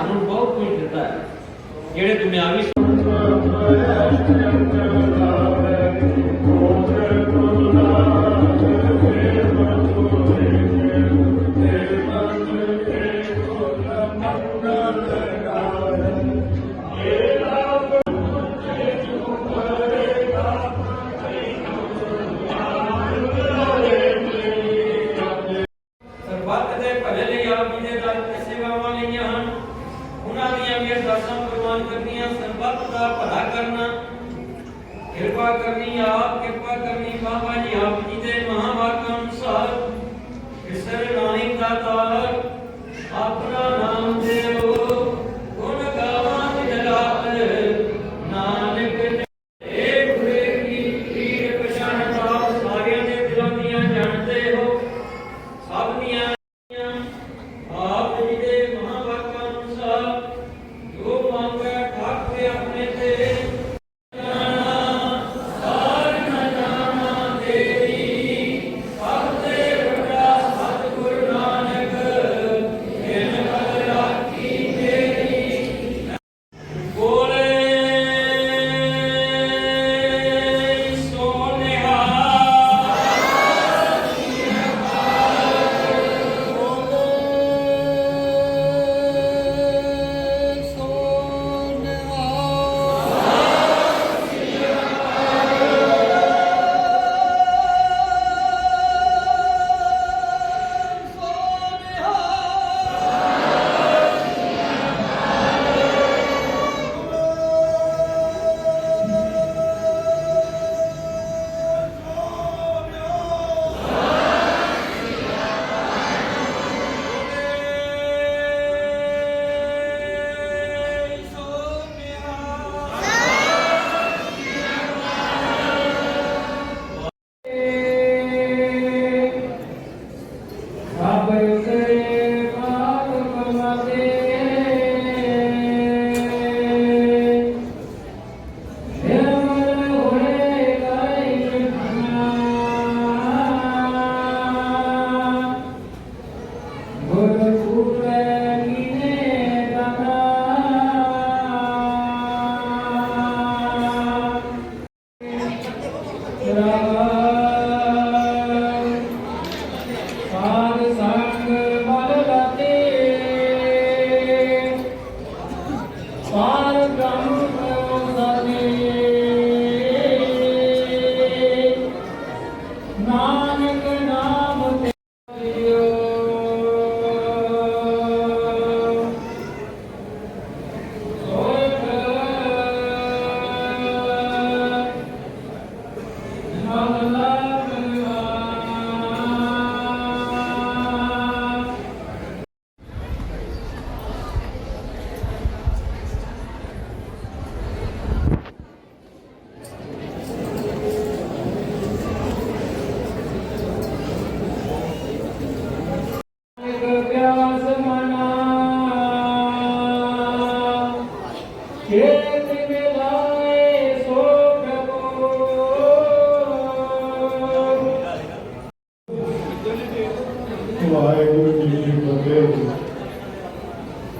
ਸਾਨੂੰ ਬਹੁਤ ਕੁਝ ਦਿੱਤਾ ਹੈ ਜਿਹੜੇ ਦੁਨਿਆਵੀ ਕਿਰਪਾ ਕਰਨੀ ਆਪ ਕਿਰਪਾ ਕਰਨੀ ਬਾਬਾ ਜੀ ਆਪ ਜੀ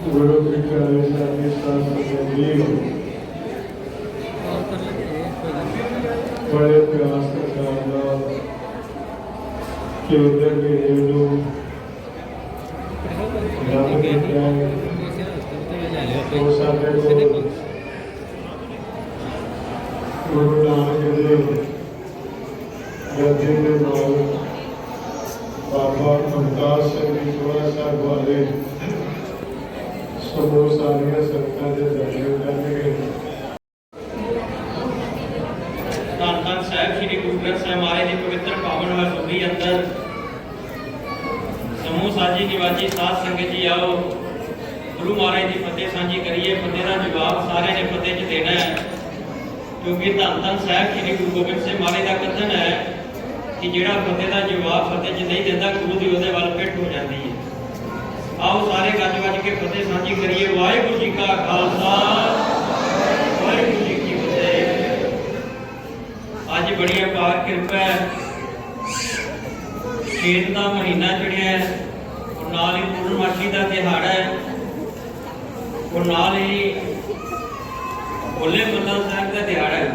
ਗੁਰੂ ਕੀ ਕਰੇ ਸਾਡੇ ਸਾਥ ਜੀ ਬੜੇ ਪਿਆਸ ਕਰਦਾ ਕਿ ਉਧਰ ਕੇ ਨੂੰ ਰੱਬ ਦੇ ਪਿਆਰ ਉਹ ਸਾਡੇ ਕੋਲ ਗੁਰੂ ਨਾਨਕ ਦੇਵ ਗੱਦੀ ਦੇ ਨਾਲ ਬਾਬਾ ਅਵਤਾਰ ਸਿੰਘ ਜੀ ਚੋਲਾ ਸਾਹਿਬ ਵਾਲੇ ਸਮੂਹ ਸਾਰੀਆਂ ਸੰਗਤਾਂ ਦੇ ਦਰਸ਼ਨ ਕਰਨਗੇ ਧੰਨ ਧੰਨ ਸਾਹਿਬ, ਸ੍ਰੀ ਗੁਰੂ ਗ੍ਰੰਥ ਸਾਹਿਬ ਮਹਾਰਾਜ ਦੀ ਪਵਿੱਤਰ ਪਾਵਨ ਹਜ਼ੂਰੀ ਅੰਦਰ। ਸਮੂਹ ਸਾਜੀ ਨਿਵਾਜੀ ਸਾਧ ਸੰਗਤ ਜੀ ਆਓ। ਗੁਰੂ ਮਹਾਰਾਜ ਦੀ ਫਤਿਹ ਸਾਂਝੀ ਕਰੀਏ, ਫਤਿਹ ਦਾ ਜਵਾਬ ਸਾਰਿਆਂ ਨੇ ਫਤਿਹ ਚ ਦੇਣਾ ਹੈ। ਕਿਉਂਕਿ ਧੰਨ ਧੰਨ ਸਾਹਿਬ, ਸ੍ਰੀ ਗੁਰੂ ਗੋਬਿੰਦ ਸਿੰਘ ਮਹਾਰਾਜ ਦਾ ਕਥਨ ਹੈ ਕਿ ਜਿਹੜਾ ਫਤਿਹ ਦਾ ਜਵਾਬ ਫਤਿਹ ਚ ਨਹੀਂ ਦਿੰਦਾ ਗੁਰੂ ਦੀ ਉਹਦੇ ਵੱਲ ਪਿੱਠ ਹੋ ਜਾਂਦੀ ਹੈ। ਆਓ ਸਾਰੇ ਗੱਜ ਵੱਜ ਕੇ ਫਤਿਹ ਸਾਂਝੀ ਕਰੀਏ। ਵਾਹਿਗੁਰੂ ਜੀ ਕਾ ਖਾਲਸਾ। ਵਾਹਿਗੁਰੂ ਜੀ ਕੀ ਫਤਿਹ। ਅੱਜ ਬੜੀ ਅਪਾਰ ਕਿਰਪਾ ਹੈ। ਖੇਤ ਦਾ ਮਹੀਨਾ ਚੜਿਆ ਹੈ। ਔਰ ਨਾਲ ਹੀ ਪੂਰਨਮਾਸ਼ੀ ਦਾ ਦਿਹਾੜਾ ਹੈ। ਉਹ ਨਾਲ ਹੀ ਹੋਲੇ ਮੱਲਾ ਸਾਹਿਬ ਦਾ ਦਿਹਾੜਾ ਹੈ।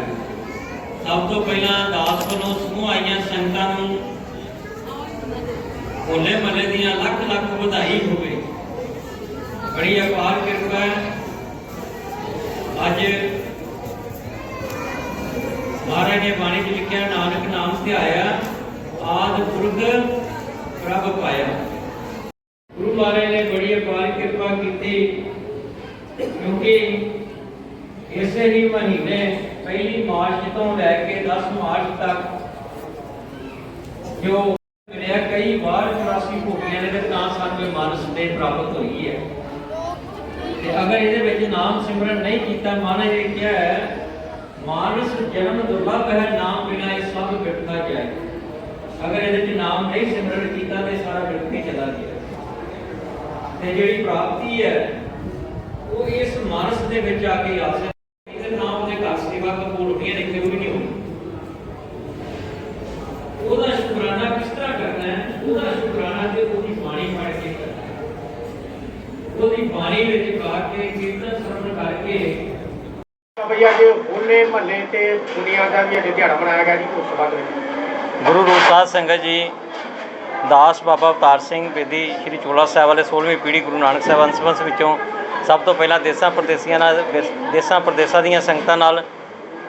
ਸਭ ਤੋਂ ਪਹਿਲਾਂ ਦਾਸ ਵੱਲੋਂ ਸਮੂਹ ਆਈਆਂ ਸੰਗਤਾਂ ਨੂੰ ਹੋਲੇ ਮਹੱਲੇ ਦੀਆਂ ਲੱਖ ਲੱਖ ਵਧਾਈ ਹੋਵੇ। ਬੜੀ ਅਪਾਰ ਕਿਰਪਾ ਹੈ ਅੱਜ ਮਹਾਰਾਜ ਨੇ ਬਾਣੀ ਵਿੱਚ ਲਿਖਿਆ ਨਾਨਕ ਨਾਮ ਧਿਆਇਆ ਆਦ ਪੁਰਖ ਪ੍ਰਭ ਪਾਇਆ ਗੁਰੂ ਮਹਾਰਾਜ ਨੇ ਬੜੀ ਅਪਾਰ ਕਿਰਪਾ ਕੀਤੀ ਕਿਉਂਕਿ ਇਸੇ ਹੀ ਮਹੀਨੇ ਪਹਿਲੀ ਮਾਰਚ ਤੋਂ ਲੈ ਕੇ 10 ਮਾਰਚ ਤੱਕ ਜੋ ਮਿਲਿਆ ਕਈ ਵਾਰ 84 ਭੋਗੀਆਂ ਨੇ ਤੇ ਤਾਂ ਸਾਨੂੰ ਇਹ ਮਾਨਸ ਦੇ ਪ੍ਰਾਪਤ ਹੋਈ ਹੈ ਤੇ ਅਗਰ ਇਹਦੇ ਵਿੱਚ ਨਾਮ ਸਿਮਰਨ ਨਹੀਂ ਕੀਤਾ ਮਹਾਰਾਜ ਨੇ ਕਿਹਾ ਹੈ ਮਾਨਸ ਜਨਮ ਦੁਰਲਭ ਹੈ ਨਾਮ ਬਿਨਾ ਇਹ ਸਭ ਵਿਟਦਾ ਜਾਏ ਅਗਰ ਇਹਦੇ ਵਿੱਚ ਨਾਮ ਨਹੀਂ ਸਿਮਰਨ ਕੀਤਾ ਤੇ ਸਾਰਾ ਵਿਟ ਕੇ ਚਲਾ ਗਿਆ ਤੇ ਜਿਹੜੀ ਪ੍ਰਾਪਤੀ ਹੈ ਉਹ ਇਸ ਮਾਨਸ ਦੇ ਵਿੱਚ ਆ ਕੇ ਆ ਸਕਦੀ ਇਹਦੇ ਨਾਮ ਦੇ ਘਰ ਸੇਵਾ ਕਬੂਲ ਹੋਣੀ ਹੈ ਨਹੀਂ ਵੀ ਨਹੀਂ ਹੋਣੀ ਉਹਦਾ ਸ਼ੁਕਰਾਨਾ ਕਿਸ ਤਰ੍ਹਾਂ ਕਰਨਾ ਹੈ ਉਹਦਾ ਸ਼ੁਕਰਾਨਾ ਤੇ ਉਹਦੀ ਬਾਣੀ ਪੜ੍ਹ ਕੇ ਕਰਨਾ ਹੈ ਉਹਦੀ ਬਾਣੀ ਵਿੱਚ ਗਾ ਕੇ ਕੀਰਤਨ ਸਰਵਣ ਕਰਕੇ ਭਈਆ ਅੱਜ ਹੋਲੇ ਮਹੱਲੇ ਤੇ ਦੁਨੀਆ ਦਾ ਵੀ ਅੱਜ ਦਿਹਾੜਾ ਮਨਾਇਆ ਗਿਆ ਜੀ ਉਸ ਸੰਬੰਧ ਵਿੱਚ। ਗੁਰੂ ਰੂਪ ਸਾਧ ਸੰਗਤ ਜੀ ਦਾਸ ਬਾਬਾ ਅਵਤਾਰ ਸਿੰਘ ਬੇਦੀ ਸ੍ਰੀ ਚੋਲਾ ਸਾਹਿਬ ਵਾਲੇ 16ਵੀਂ ਪੀੜ੍ਹੀ ਗੁਰੂ ਨਾਨਕ ਸਾਹਿਬ ਅੰਸ਼ਵੰਸ਼ ਵਿੱਚੋਂ ਸਭ ਤੋਂ ਪਹਿਲਾਂ ਦੇਸਾਂ ਪ੍ਰਦੇਸੀਆਂ ਨਾਲ ਦੇਸਾਂ ਪ੍ਰਦੇਸਾਂ ਦੀਆਂ ਸੰਗਤਾਂ ਨਾਲ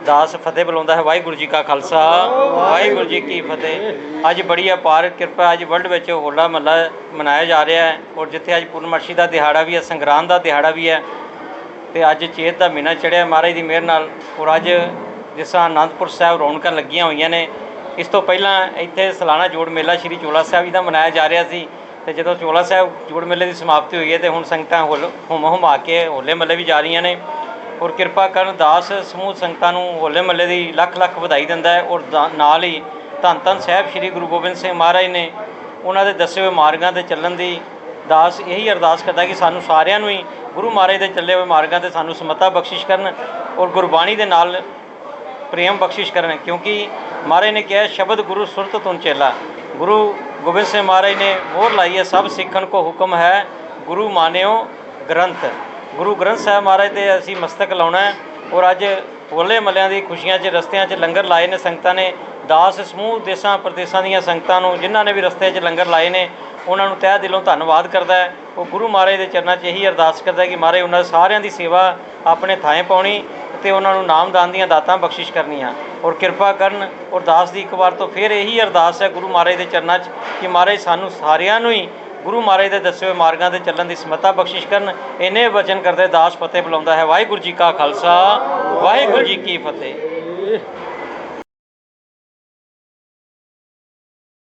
ਦਾਸ ਫਤਿਹ ਬੁਲਾਉਂਦਾ ਹੈ, ਵਾਹਿਗੁਰੂ ਜੀ ਕਾ ਖਾਲਸਾ, ਵਾਹਿਗੁਰੂ ਜੀ ਕੀ ਫਤਿਹ। ਅੱਜ ਬੜੀ ਅਪਾਰ ਕਿਰਪਾ, ਅੱਜ ਵਰਲਡ ਵਿੱਚ ਹੋਲਾ ਮਹੱਲਾ ਮਨਾਇਆ ਜਾ ਰਿਹਾ ਹੈ ਔਰ ਜਿੱਥੇ ਅੱਜ ਪੂਰਨਮਾਸ਼ੀ ਦਾ ਦਿਹਾੜਾ ਵੀ ਹੈ, ਸੰਗਰਾਂਦ ਦਾ ਦਿਹਾੜਾ ਵੀ ਹੈ ਤੇ ਅੱਜ ਚੇਤ ਦਾ ਮਹੀਨਾ ਚੜਿਆ ਮਹਾਰਾਜ ਦੀ ਮਿਹਰ ਨਾਲ ਔਰ ਅੱਜ ਜਿਸ ਤਰ੍ਹਾਂ ਅਨੰਦਪੁਰ ਸਾਹਿਬ ਰੌਣਕਾਂ ਲੱਗੀਆਂ ਹੋਈਆਂ ਨੇ, ਇਸ ਤੋਂ ਪਹਿਲਾਂ ਇੱਥੇ ਸਾਲਾਨਾ ਜੋੜ ਮੇਲਾ ਸ਼੍ਰੀ ਚੋਲਾ ਸਾਹਿਬ ਜੀ ਦਾ ਮਨਾਇਆ ਜਾ ਰਿਹਾ ਸੀ ਤੇ ਜਦੋਂ ਚੋਲਾ ਸਾਹਿਬ ਜੋੜ ਮੇਲੇ ਦੀ ਸਮਾਪਤੀ ਹੋਈ ਹੈ ਤੇ ਹੁਣ ਸੰਗਤਾਂ ਹੁਲ ਹੁਮ ਆ ਕੇ ਹੋਲੇ ਮਹੱਲੇ ਵੀ ਜਾ ਰਹੀਆਂ ਨੇ। ਔਰ ਕਿਰਪਾ ਕਰਨ ਦਾਸ ਸਮੂਹ ਸੰਗਤਾਂ ਨੂੰ ਹੋਲੇ ਮਹੱਲੇ ਦੀ ਲੱਖ ਲੱਖ ਵਧਾਈ ਦਿੰਦਾ ਹੈ ਔਰ ਦਾ- ਨਾਲ ਹੀ ਧੰਨ ਧੰਨ ਸਾਹਿਬ ਸ਼੍ਰੀ ਗੁਰੂ ਗੋਬਿੰਦ ਸਿੰਘ ਮਹਾਰਾਜ ਨੇ ਉਹਨਾਂ ਦੇ ਦੱਸੇ ਹੋਏ ਮਾਰਗਾਂ ਤੇ ਚੱਲਣ ਦੀ ਦਾਸ ਇਹੀ ਅਰਦਾਸ ਕਰਦਾ ਕਿ ਸਾਨੂੰ ਸਾਰਿਆਂ ਨੂੰ ਹੀ ਗੁਰੂ ਮਹਾਰਾਜ ਦੇ ਚੱਲੇ ਹੋਏ ਮਾਰਗਾਂ ਤੇ ਸਾਨੂੰ ਸਮਤਾ ਬਖਸ਼ਿਸ਼ ਕਰਨ ਔਰ ਗੁਰਬਾਣੀ ਦੇ ਨਾਲ ਪ੍ਰੇਮ ਬਖਸ਼ਿਸ਼ ਕਰਨ, ਕਿਉਂਕਿ ਮਹਾਰਾਜ ਨੇ ਕਿਹਾ, ਸ਼ਬਦ ਗੁਰੂ ਸੁਰਤ ਤੁਨ ਚੇਲਾ। ਗੁਰੂ ਗੋਬਿੰਦ ਸਿੰਘ ਮਹਾਰਾਜ ਨੇ ਮੋਹਰ ਲਾਈ ਹੈ, ਸਭ ਸਿੱਖਣ ਕੋ ਹੁਕਮ ਹੈ, ਗੁਰੂ ਮਾਨਿਓ ਗ੍ਰੰਥ। ਗੁਰੂ ਗ੍ਰੰਥ ਸਾਹਿਬ ਮਹਾਰਾਜ ਤੇ ਅਸੀਂ ਮਸਤਕ ਲਾਉਣਾ ਹੈ ਔਰ ਅੱਜ ਹੋਲੇ ਮੱਲਿਆਂ ਦੀ ਖੁਸ਼ੀਆਂ 'ਚ, ਰਸਤਿਆਂ 'ਚ ਲੰਗਰ ਲਾਏ ਨੇ ਸੰਗਤਾਂ ਨੇ। ਦਾਸ ਸਮੂਹ ਦੇਸਾਂ ਪ੍ਰਦੇਸਾਂ ਦੀਆਂ ਸੰਗਤਾਂ ਨੂੰ ਜਿਨ੍ਹਾਂ ਨੇ ਵੀ ਰਸਤੇ 'ਚ ਲੰਗਰ ਲਾਏ ਨੇ, ਉਹਨਾਂ ਨੂੰ ਤਹਿ ਦਿਲੋਂ ਧੰਨਵਾਦ ਕਰਦਾ ਹੈ। ਉਹ ਗੁਰੂ ਮਹਾਰਾਜ ਦੇ ਚਰਨਾਂ 'ਚ ਇਹੀ ਅਰਦਾਸ ਕਰਦਾ ਹੈ ਕਿ ਮਹਾਰਾਜ ਉਹਨਾਂ ਸਾਰਿਆਂ ਦੀ ਸੇਵਾ ਆਪਣੇ ਥਾਂ ਪਾਉਣੀ ਤੇ ਉਹਨਾਂ ਨੂੰ ਨਾਮਦਾਨ ਦੀਆਂ ਦਾਤਾਂ ਬਖਸ਼ਿਸ਼ ਕਰਨੀਆਂ। ਔਰ ਕਿਰਪਾ ਕਰਨ ਔਰ ਦਾਸ ਦੀ ਇੱਕ ਵਾਰ ਤੋਂ ਫਿਰ ਇਹੀ ਅਰਦਾਸ ਹੈ ਗੁਰੂ ਮਹਾਰਾਜ ਦੇ ਚਰਨਾਂ 'ਚ ਕਿ ਮਹਾਰਾਜ ਸਾਨੂੰ ਸਾਰਿਆਂ ਨੂੰ ਹੀ ਗੁਰੂ ਮਹਾਰਾਜ ਦੇ ਦੱਸੇ ਹੋਏ ਮਾਰਗਾਂ ਤੇ ਚੱਲਣ ਦੀ ਸਮਤਾ ਬਖਸ਼ਿਸ਼ ਕਰਨ ਇਹਨੇ ਵਚਨ ਕਰਦੇ ਦਾਸ ਫਤਿਹ ਬੁਲਾਉਂਦਾ ਹੈ। ਵਾਹਿਗੁਰੂ ਜੀ ਕਾ ਖਾਲਸਾ, ਵਾਹਿਗੁਰੂ ਜੀ ਕੀ ਫਤਿਹ।